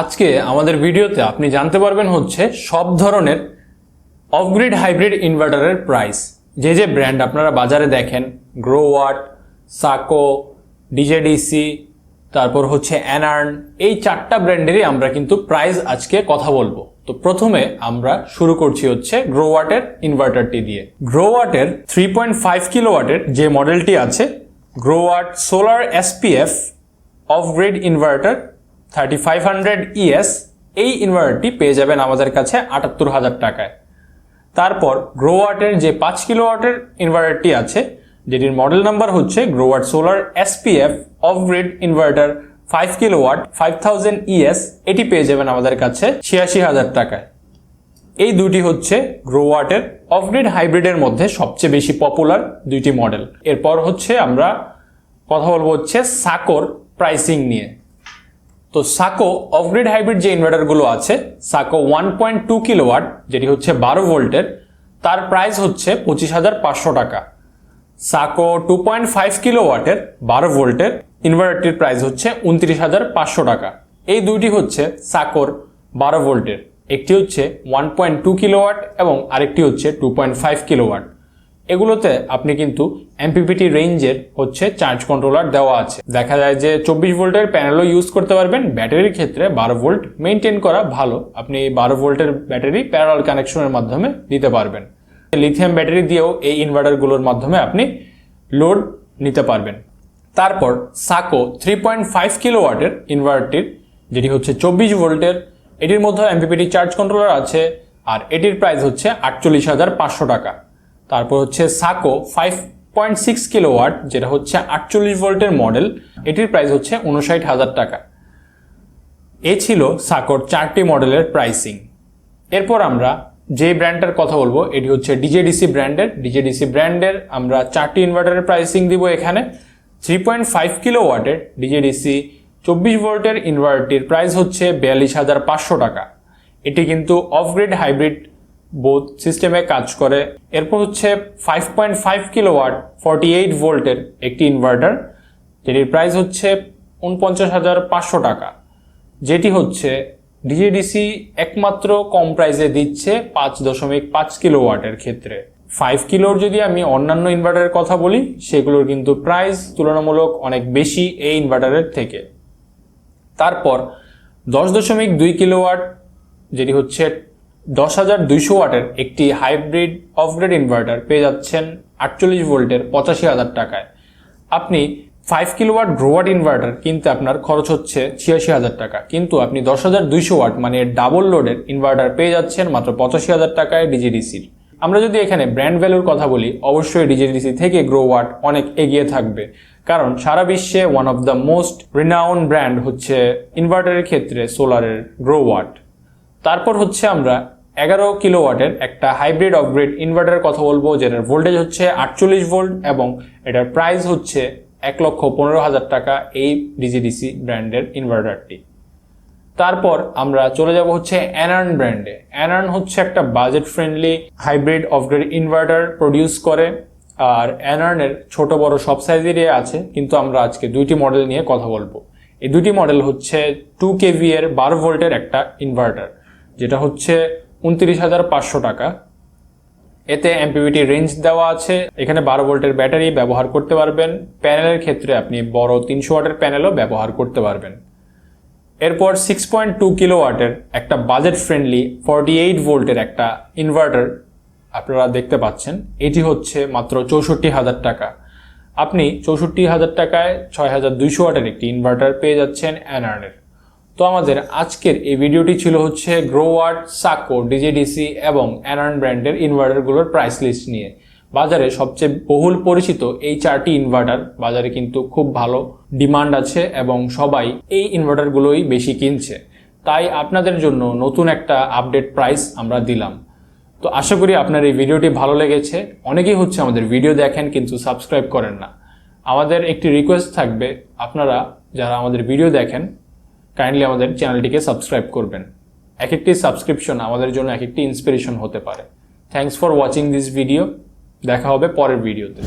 আজকে আমাদের ভিডিওতে আপনি জানতে পারবেন হচ্ছে সব ধরনের অফগ্রিড হাইব্রিড ইনভার্টারের প্রাইস যে যে ব্র্যান্ড আপনারা বাজারে দেখেন গ্রোওয়াট সাকো ডিজেডিসি তারপর হচ্ছে অ্যানার্ন এই চারটা ব্র্যান্ডেরই আমরা কিন্তু প্রাইস আজকে কথা বলব। তো প্রথমে আমরা শুরু করছি হচ্ছে গ্রোওয়াটের ইনভার্টারটি দিয়ে। গ্রোওয়াটের থ্রি পয়েন্ট ফাইভ কিলোওয়াটের যে মডেলটি আছে Growatt solar S P F off grid inverter thirty five hundred E S এই ইনভার্টারটি পেয়ে যাবেন আমাদের কাছে আটাত্তর হাজার টাকায়। তারপর গ্রোওয়াটের যে পাঁচ কিলোওয়াটের ইনভার্টারটি আছে, যেটির মডেল নাম্বার হচ্ছে Growatt solar S P F off grid inverter five kilowatt five thousand E S এটি পেয়ে যাবেন আমাদের কাছে ছিয়াশি হাজার টাকায়। এই দুটি হচ্ছে গ্রোওয়াটের অফগ্রিড হাইব্রিডের মধ্যে সবচেয়ে বেশি পপুলার দুইটি মডেল এরপর হচ্ছে আমরা কথা বলব হচ্ছে সাকোর প্রাইসিং নিয়ে। তো সাকো অফগ্রিড হাইব্রিড যে ইনভার্টারগুলো আছে, Sako one point two kilowatt যেটি হচ্ছে বারো ভোল্টের, তার প্রাইস হচ্ছে পঁচিশ হাজার পাঁচশো টাকা। সাকো টু পয়েন্ট ফাইভ কিলোওয়াটের বারো ভোল্টের ইনভার্টারটির প্রাইস হচ্ছে উনত্রিশ হাজার পাঁচশো টাকা। এই দুইটি হচ্ছে সাকোর বারো ভোল্টের। একটি হচ্ছে ওয়ান পয়েন্ট টু কিলোওয়াট এবং আরেকটি হচ্ছে টু পয়েন্ট ফাইভ কিলোওয়াট এগুলোতে আপনি কিন্তু এমপিপিটি রেঞ্জের হচ্ছে চার্জ কন্ট্রোলার দেওয়া আছে। দেখা যায় যে চব্বিশ ভোল্টের প্যানেলও ইউজ করতে পারবেন ব্যাটারির ক্ষেত্রে বারো ভোল্ট মেনটেন করা ভালো। আপনি এই বারো ভোল্টের ব্যাটারি প্যারাল কানেকশনের মাধ্যমে দিতে পারবেন। লিথিয়াম ব্যাটারি দিয়েও এই ইনভার্টারগুলোর মাধ্যমে আপনি লোড নিতে পারবেন। তারপর সাকো থ্রি পয়েন্ট ফাইভ কিলোওয়াটের ইনভার্টারটির যেটি হচ্ছে চব্বিশ ভোল্টের, এটির মধ্যে এমপিপিটি চার্জ কন্ট্রোলার আছে, আর এটির প্রাইস হচ্ছে আটচল্লিশ হাজার পাঁচশো টাকা। তারপর হচ্ছে Sako five point six kilowatt যেটা হচ্ছে আটচল্লিশ ভোল্টের মডেল এটির প্রাইস হচ্ছে উনষাট হাজার টাকা। এ ছিল সাকোর চারটি মডেলের প্রাইসিং এরপর আমরা যে ব্র্যান্ডটার কথা বলব, এটি হচ্ছে ডিজেডিসি ব্র্যান্ডের ডিজেডিসি ব্র্যান্ডের আমরা চারটি ইনভার্টারের প্রাইসিং দিব এখানে। থ্রি পয়েন্ট ফাইভ কিলো ওয়াটের ডিজেডিসি চব্বিশ ভোল্টের ইনভার্টারটির প্রাইস হচ্ছে বিয়াল্লিশ হাজার পাঁচশো টাকা। এটি কিন্তু অফগ্রিড হাইব্রিড বোথ সিস্টেমে কাজ করে। এরপর হচ্ছে five point five kilowatt forty eight ভোল্টের একটি ইনভার্টার যেটির প্রাইস হচ্ছে উনপঞ্চাশ হাজার পাঁচশো টাকা। যেটি হচ্ছে ডিজেডিসি একমাত্র কম প্রাইসে দিচ্ছে পাঁচ দশমিক পাঁচ কিলো ওয়াটের ক্ষেত্রে। ফাইভ কিলোর যদি আমি অন্যান্য ইনভার্টারের কথা বলি, সেগুলোর কিন্তু প্রাইস তুলনামূলক অনেক বেশি এই ইনভার্টারের থেকে। তারপর দশ দশমিক দুই কিলোওয়াট, যেটি হচ্ছে দশ হাজার দুইশো ওয়াটের একটি হাইব্রিড অফগ্রেড ইনভার্টার পেয়ে যাচ্ছেন আটচল্লিশ ভোল্টের পঁচাশি হাজার টাকায়। আপনি ফাইভ কিলোওয়াট গ্রোয়াট ইনভার্টার কিনতে আপনার খরচ হচ্ছে ছিয়াশি হাজার টাকা। কিন্তু আপনি দশ হাজার দুইশো ওয়াট মানে ডাবল লোডের ইনভার্টার পেয়ে যাচ্ছেন মাত্র পঁচাশি হাজার টাকায় ডিজিডিসির। আমরা যদি এখানে ব্র্যান্ড ভ্যালুর কথা বলি, অবশ্যই ডিজিডিসি থেকে গ্রোওয়াট অনেক এগিয়ে থাকবে। কারণ সারা বিশ্বে one of the most renown brand হচ্ছে ইনভার্টারের ক্ষেত্রে সোলারের গ্রো গ্রোওয়াট তারপর হচ্ছে আমরা এগারো কিলোওয়াটের একটা হাইব্রিড অফগ্রিড ইনভার্টারের কথা বলব, যেটার ভোল্টেজ হচ্ছে আটচল্লিশ ভোল্ট এবং এটার প্রাইস হচ্ছে এক লক্ষ পনেরো হাজার টাকা এই ডিজিডিসি ব্র্যান্ডের ইনভার্টারটি তারপর আমরা চলে যাব হচ্ছে অ্যানার্ন ব্র্যান্ডে অ্যানার্ন হচ্ছে একটা budget friendly hybrid off grid inverter produce করে, আর অ্যানার্নের ছোট বড় সব সাইজেরই আছে, কিন্তু আমরা আজকে দুইটি মডেল নিয়ে কথা বলব। এই দুটি মডেল হচ্ছে টু কেভি এর বারো ভোল্টের একটা ইনভার্টার যেটা হচ্ছে উনত্রিশ হাজার পাঁচশো টাকা। এতে এমপিভিটি রেঞ্জ দেওয়া আছে। এখানে বারো ভোল্টের ব্যাটারি ব্যবহার করতে পারবেন। প্যানেলের ক্ষেত্রে আপনি বড় তিনশো ওয়াটের প্যানেলও ব্যবহার করতে পারবেন। এরপর সিক্স পয়েন্ট টু কিলো ওয়াটের একটা বাজেট ফ্রেন্ডলি ফর্টি এইট ভোল্টের একটা ইনভার্টার আপনারা দেখতে পাচ্ছেন। এটি হচ্ছে মাত্র চৌষট্টি হাজার টাকা। আপনি চৌষট্টি হাজার টাকায় ছয় হাজার দুইশো ওয়াটের একটি ইনভার্টার পেয়ে যাচ্ছেন অ্যানার্নের তো আমাদের আজকের এই ভিডিওটি ছিল হচ্ছে গ্রোওয়ার্ড, সাকো, ডিজেডিসি এবং অ্যানার্ন ব্র্যান্ডের ইনভার্টারগুলোর প্রাইস লিস্ট নিয়ে। বাজারে সবচেয়ে বহুল পরিচিত এই চারটি ইনভার্টার, বাজারে কিন্তু খুব ভালো ডিমান্ড আছে এবং সবাই এই ইনভার্টারগুলোই বেশি কিনছে। তাই আপনাদের জন্য নতুন একটা আপডেট প্রাইস আমরা দিলাম। তো আশা করি আপনার এই ভিডিওটি ভালো লেগেছে। অনেকেই হচ্ছে আমাদের ভিডিও দেখেন কিন্তু সাবস্ক্রাইব করেন না। আমাদের একটি রিকোয়েস্ট থাকবে, আপনারা যারা আমাদের ভিডিও দেখেন কাইন্ডলি আমাদের চ্যানেলটিকে সাবস্ক্রাইব করবেন। এক একটি সাবস্ক্রিপশন আমাদের জন্য এক একটি ইন্সপিরেশন হতে পারে। Thanks for watching this video দেখা হবে পরের ভিডিওতে